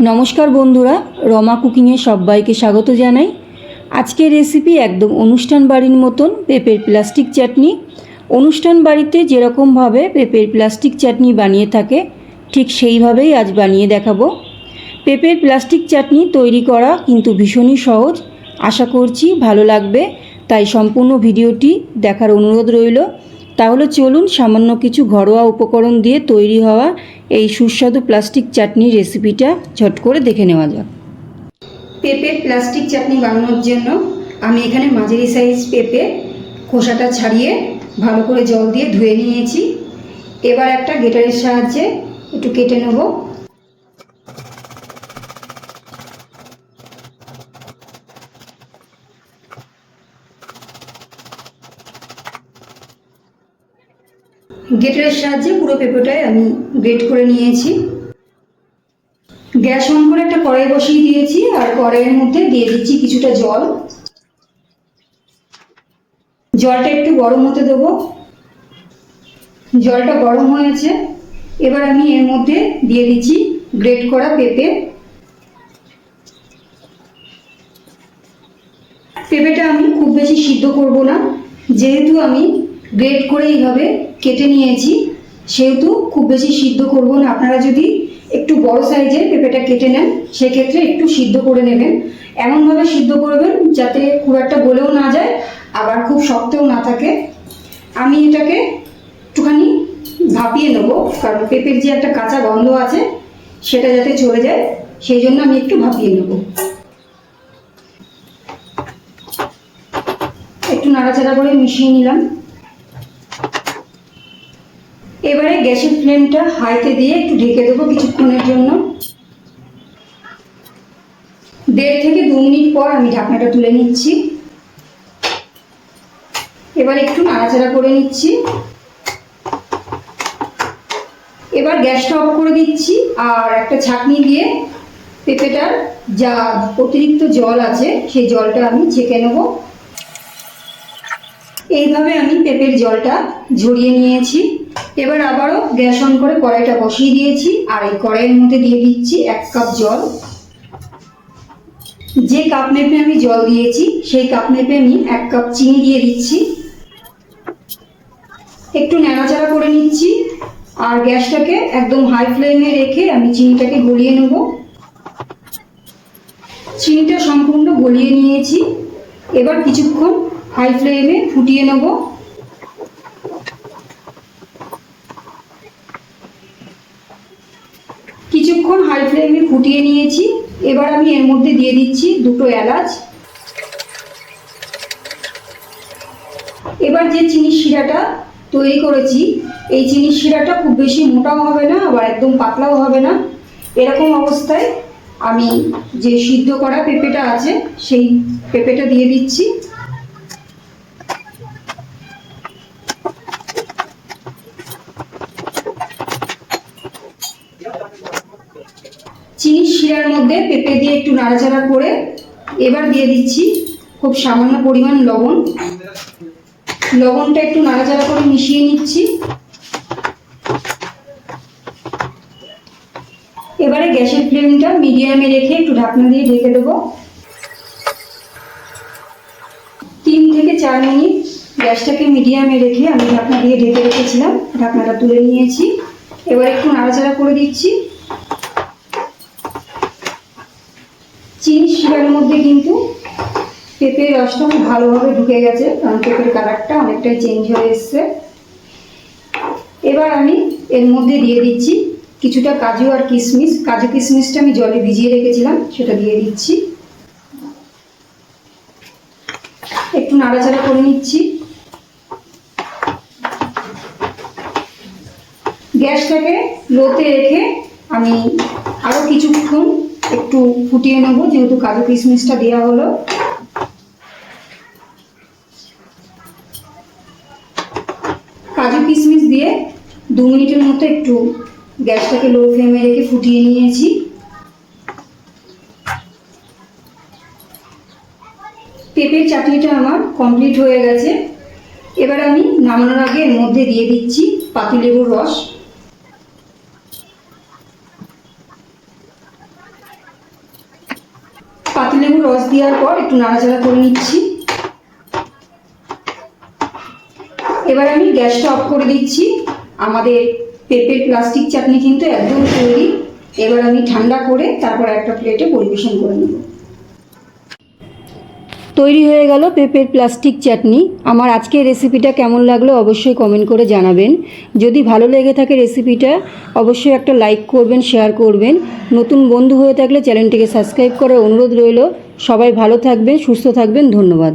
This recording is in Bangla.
নমস্কার বন্ধুরা, রমা কুকিংয়ে সবাইকে স্বাগত জানাই। আজকের রেসিপি একদম অনুষ্ঠান বাড়ির মতন পেঁপের প্লাস্টিক চাটনি। অনুষ্ঠান বাড়িতে যেরকমভাবে পেঁপের প্লাস্টিক চাটনি বানিয়ে থাকে, ঠিক সেইভাবেই আজ বানিয়ে দেখাবো। পেঁপের প্লাস্টিক চাটনি তৈরি করা কিন্তু ভীষণই সহজ। আশা করছি ভালো লাগবে, তাই সম্পূর্ণ ভিডিওটি দেখার অনুরোধ রইল। তাহলে চলুন সামান্য কিছু ঘরোয়া উপকরণ দিয়ে তৈরি হওয়া এই সুস্বাদু প্লাস্টিক চাটনির রেসিপিটা ঝট করে দেখে নেওয়া যাক। পেঁপে প্লাস্টিক চাটনি বানানোর জন্য আমি এখানে মাঝারি সাইজ পেঁপে খোসাটা ছাড়িয়ে ভালো করে জল দিয়ে ধুয়ে নিয়েছি। এবার একটা গেটারের সাহায্যে একটু কেটে নেব। গেটারের সাহায্যে পুরো পেঁপেটাই আমি গ্রেট করে নিয়েছি। গ্যাস অন করে একটা কড়াই বসিয়ে দিয়েছি আর কড়াইয়ের মধ্যে দিয়ে দিচ্ছি কিছুটা জল। জলটা একটু গরম হতে দেবো। জলটা গরম হয়েছে। এবার আমি এর মধ্যে দিয়ে দিচ্ছি গ্রেট করা পেঁপে। পেঁপেটা আমি খুব বেশি সিদ্ধ করব না। যেহেতু আমি গ্রেট করে এইভাবে কেটে নিয়েছি। সেহেতু খুব বেশি সিদ্ধ করব না। আপনারা যদি একটু বড় সাইজের পেঁপেটা কেটে নেন, সেক্ষেত্রে একটু সিদ্ধ করে নেবেন। এমনভাবে সিদ্ধ করবেন যাতে খুব একটা গলেও না যায়, আবার খুব শক্তও না থাকে। আমি এটাকে একটুখানি ভাপিয়ে নেব, কারণ পেঁপের যে একটা কাঁচা গন্ধ আছে, সেটা যাতে চলে যায়, সেই জন্য আমি একটু ভাপিয়ে নেব। একটু নাড়াচাড়া করে মিশিয়ে নিলাম। এবারে গ্যাসের ফ্লেমটা হাইতে দিয়ে একটু ঢেকে দেবো কিছুক্ষণের জন্য। দেড় থেকে দু মিনিট পর আমি ঢাকনাটা তুলে নিচ্ছি। এবার একটু নাড়াচাড়া করে নিচ্ছি। এবার গ্যাসটা অফ করে দিচ্ছি আর একটা ছাঁকনি দিয়ে পেঁপেটার যা অতিরিক্ত জল আছে সেই জলটা আমি ছেঁকে নেব। এইভাবে আমি পেঁপের জলটা ঝরিয়ে নিয়েছি। এবার আবারও গ্যাস অন করে কড়াইটা বসিয়ে দিয়েছি আর এই কড়াইয়ের মধ্যে দিয়ে দিচ্ছি এক কাপ জল। যে কাপ মেপে আমি জল দিয়েছি, সেই কাপ মেপে আমি এক কাপ চিনি দিয়ে দিচ্ছি। একটু নাড়াচাড়া করে নিচ্ছি আর গ্যাসটাকে একদম হাই ফ্লেমে রেখে আমি চিনিটাকে গলিয়ে নেব। চিনিটা সম্পূর্ণ গলিয়ে নিয়েছি। এবার কিছুক্ষণ হাই ফ্লেমে ফুটিয়ে নেব। কিছুক্ষণ হাই ফ্লেমে ফুটিয়ে নিয়েছি। এবার আমি এর মধ্যে দিয়ে দিচ্ছি দুটো এলাচ। এবার যে চিনির শিরাটা তৈরি করেছি, এই চিনির শিরাটা খুব বেশি মোটাও হবে না, আবার একদম পাতলাও হবে না। এরকম অবস্থায় আমি যে সিদ্ধ করা পেঁপেটা আছে, সেই পেঁপেটা দিয়ে দিচ্ছি চিনির শিরার মধ্যে পেঁপে দিয়ে একটু নাড়াচাড়া করে এবার দিয়ে দিচ্ছি খুব সামান্য পরিমাণ লবণ। লবণটা একটু নাড়াচাড়া করে মিশিয়ে নিচ্ছি। এবারে গ্যাসের ফ্লেমটা মিডিয়ামে রেখে একটু ঢাকনা দিয়ে ঢেকে দেবো। তিন থেকে চার মিনিট গ্যাসটাকে মিডিয়ামে রেখে আমি ঢাকনা দিয়ে ঢেকে রেখেছিলাম। ঢাকনাটা তুলে নিয়েছি। এবার একটু নাড়াচাড়া করে দিচ্ছি। চিনি শিরার মধ্যে কিন্তু পেঁপের রসটা খুব ভালোভাবে ঢুকে গেছে, কারণ পেঁপের কালারটা অনেকটাই চেঞ্জ হয়ে এসছে। এবার আমি এর মধ্যে দিয়ে দিচ্ছি কিছুটা কাজু আর কিশমিশ। কাজু কিশমিশটা আমি জলে ভিজিয়ে রেখেছিলাম, সেটা দিয়ে দিচ্ছি। একটু নাড়াচাড়া করে নিচ্ছি। গ্যাসটাকে লোতে রেখে আমি আরও কিছুক্ষণ একটু ফুটিয়ে নেব, যেহেতু কাজু কিশমিশটা দেওয়া হলো। কাজু কিশমিশ দিয়ে দু মিনিটের মতো একটু গ্যাসটাকে লো ফ্লেমে রেখে ফুটিয়ে নিয়েছি। পেঁপের চাটনিটা আমার কমপ্লিট হয়ে গেছে। এবার আমি নামানোর আগে এর মধ্যে দিয়ে দিচ্ছি পাতিলেবুর রস। পাতিলেবুর রস দেওয়ার পর একটু নাড়াচাড়া করে নিচ্ছি। এবার আমি গ্যাসটা অফ করে দিচ্ছি। আমাদের পেঁপের প্লাস্টিক চাটনি কিন্তু একদম তৈরি। এবার আমি ঠান্ডা করে তারপর একটা প্লেটে পরিবেশন করে নেব। তৈরি হয়ে গেল পেঁপের প্লাস্টিক চাটনি আমার আজকের রেসিপিটা কেমন লাগল অবশ্যই কমেন্ট করে জানাবেন। যদি ভালো লেগে থাকে রেসিপিটা অবশ্যই একটা লাইক করবেন শেয়ার করবেন। নতুন বন্ধু হয়ে থাকলে চ্যানেলটিকে সাবস্ক্রাইব করার অনুরোধ রইল। সবাই ভালো থাকবেন, সুস্থ থাকবেন, ধন্যবাদ।